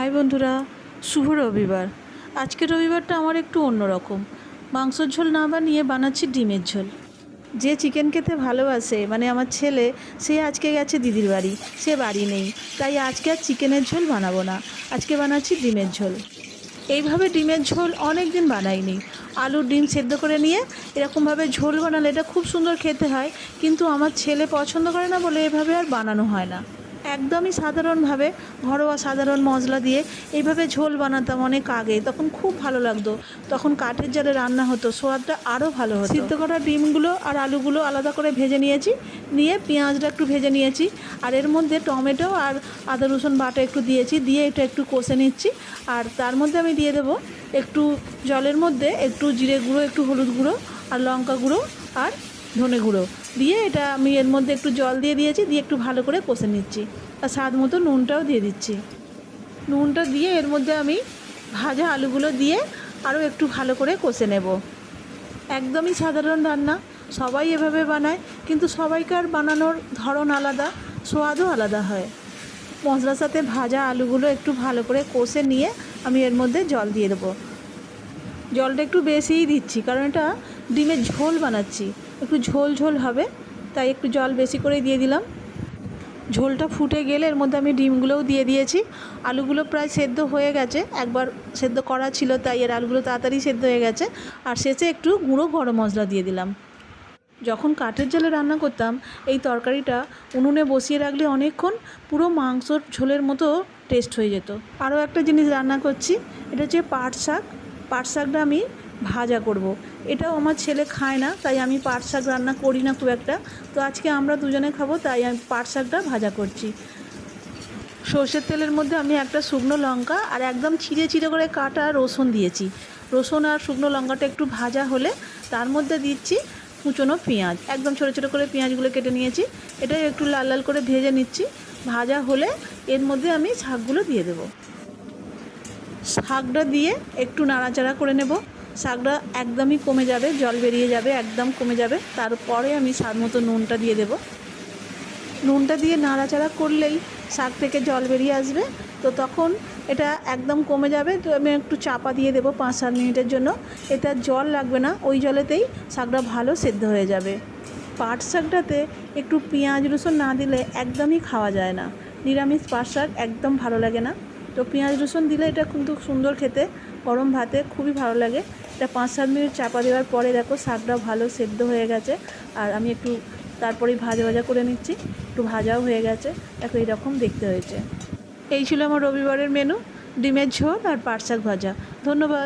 High বন্ধুরা, শুভ রবিবার। আজকের রবিবারটা আমার একটু অন্যরকম। মাংসর ঝোল না বানিয়ে বানাচ্ছি ডিমের ঝোল। যে চিকেন খেতে ভালোবাসে মানে আমার ছেলে, সে আজকে গেছে দিদির বাড়ি, সে বাড়ি নেই। তাই আজকে আর চিকেনের ঝোল বানাবো না। আজকে বানাচ্ছি ডিমের ঝোল। এইভাবে ডিমের ঝোল অনেক দিন বানাইনি। আলুর ডিম সেদ্ধ করে নিয়ে এরকমভাবে ঝোল বানালে এটা খুব সুন্দর খেতে হয়, কিন্তু আমার ছেলে পছন্দ করে না বলে এভাবে আর বানানো হয় না। একদমই সাধারণভাবে ঘরোয়া সাধারণ মশলা দিয়ে এইভাবে ঝোল বানাতাম অনেক আগে। তখন খুব ভালো লাগতো। তখন কাঠের জালে রান্না হতো, সোয়াদটা আরও ভালো হতো। সিদ্ধ করা ডিমগুলো আর আলুগুলো আলাদা করে ভেজে নিয়েছি, নিয়ে পেঁয়াজটা একটু ভেজে নিয়েছি, আর এর মধ্যে টমেটো আর আদা, রসুন বাটা একটু দিয়েছি, দিয়ে এটা একটু কষে নিচ্ছি, আর তার মধ্যে আমি দিয়ে দেবো একটু জলের মধ্যে একটু জিরে গুঁড়ো, একটু হলুদ গুঁড়ো আর লঙ্কা গুঁড়ো আর ধনে গুঁড়ো। দিয়ে এটা আমি এর মধ্যে একটু জল দিয়ে দিয়েছি, দিয়ে একটু ভালো করে কষে নিচ্ছি। আর স্বাদ মতো নুনটাও দিয়ে দিচ্ছি। নুনটা দিয়ে এর মধ্যে আমি ভাজা আলুগুলো দিয়ে আরও একটু ভালো করে কষে নেব। একদমই সাধারণ রান্না, সবাই এভাবে বানায়, কিন্তু সবাইকার বানানোর ধরন আলাদা স্বাদও আলাদা হয়। মশলার সাথে ভাজা আলুগুলো একটু ভালো করে কষে নিয়ে আমি এর মধ্যে জল দিয়ে দেবো। জলটা একটু বেশিই দিচ্ছি, কারণ এটা ডিমের ঝোল বানাচ্ছি। একটু ঝোল ঝোল হবে, তাই একটু জল বেশি করে দিয়ে দিলাম। ঝোলটা ফুটে গেলে এর মধ্যে আমি ডিমগুলোও দিয়ে দিয়েছি। আলুগুলো প্রায় সেদ্ধ হয়ে গেছে, একবার সেদ্ধ করা ছিল তাই এর আলুগুলো তাড়াতাড়ি সেদ্ধ হয়ে গেছে। আর শেষে একটু গুঁড়ো গরম মশলা দিয়ে দিলাম। যখন কাঠের জালে রান্না করতাম, এই তরকারিটা উনুনে বসিয়ে রাখলে অনেকক্ষণ পুরো মাংসর ঝোলের মতো টেস্ট হয়ে যেত। আরও একটা জিনিস রান্না করছি, এটা হচ্ছে পাট শাক। পাট শাকটা আমি ভাজা করব। এটাও আমার ছেলে খায় না, তাই আমি পাট শাক রান্না করি না খুব একটা। তো আজকে আমরা দুজনে খাব, তাই আমি পাট শাকটা ভাজা করছি। সর্ষের তেলের মধ্যে আমি একটা শুকনো লঙ্কা আর একদম ছিঁড়ে ছিঁড়ে করে কাটা রসুন দিয়েছি। রসুন আর শুকনো লঙ্কাটা একটু ভাজা হলে তার মধ্যে দিচ্ছি কুচনো পেঁয়াজ। একদম ছোটো ছোটো করে পেঁয়াজগুলো কেটে নিয়েছি। এটা একটু লাল লাল করে ভেজে নিচ্ছি। ভাজা হলে এর মধ্যে আমি শাকগুলো দিয়ে দেবো। শাকটা দিয়ে একটু নাড়াচাড়া করে নেব। শাকটা একদমই কমে যাবে, জল বেরিয়ে যাবে, একদম কমে যাবে। তারপরে আমি স্বাদ মতো নুনটা দিয়ে দেব। নুনটা দিয়ে নাড়াচাড়া করলেই শাক থেকে জল বেরিয়ে আসবে। তো তখন এটা একদম কমে যাবে। তো আমি একটু চাপা দিয়ে দেবো পাঁচ সাত মিনিটের জন্য। এটা জল লাগবে না। ওই জলেতেই শাকটা ভালো সেদ্ধ হয়ে যাবে। পাট শাকটাতে একটু পেঁয়াজ রসুন না দিলে একদমই খাওয়া যায় না। নিরামিষ পাট শাক একদম ভালো লাগে না। তো পেঁয়াজ রসুন দিলে এটা কিন্তু সুন্দর খেতে। গরম ভাতে খুবই ভালো লাগে। এটা পাঁচ, সাত মিনিট চাপা দেওয়ার পরে দেখো শাকটা ভালো সেদ্ধ হয়ে গেছে। আর আমি একটু তারপরেই ভাজা ভাজা করে নিচ্ছি। একটু ভাজাও হয়ে গেছে। দেখো এইরকম দেখতে হয়েছে। এই ছিল আমার রবিবারের মেনু ডিমের ঝোল আর পাট শাক ভাজা। ধন্যবাদ।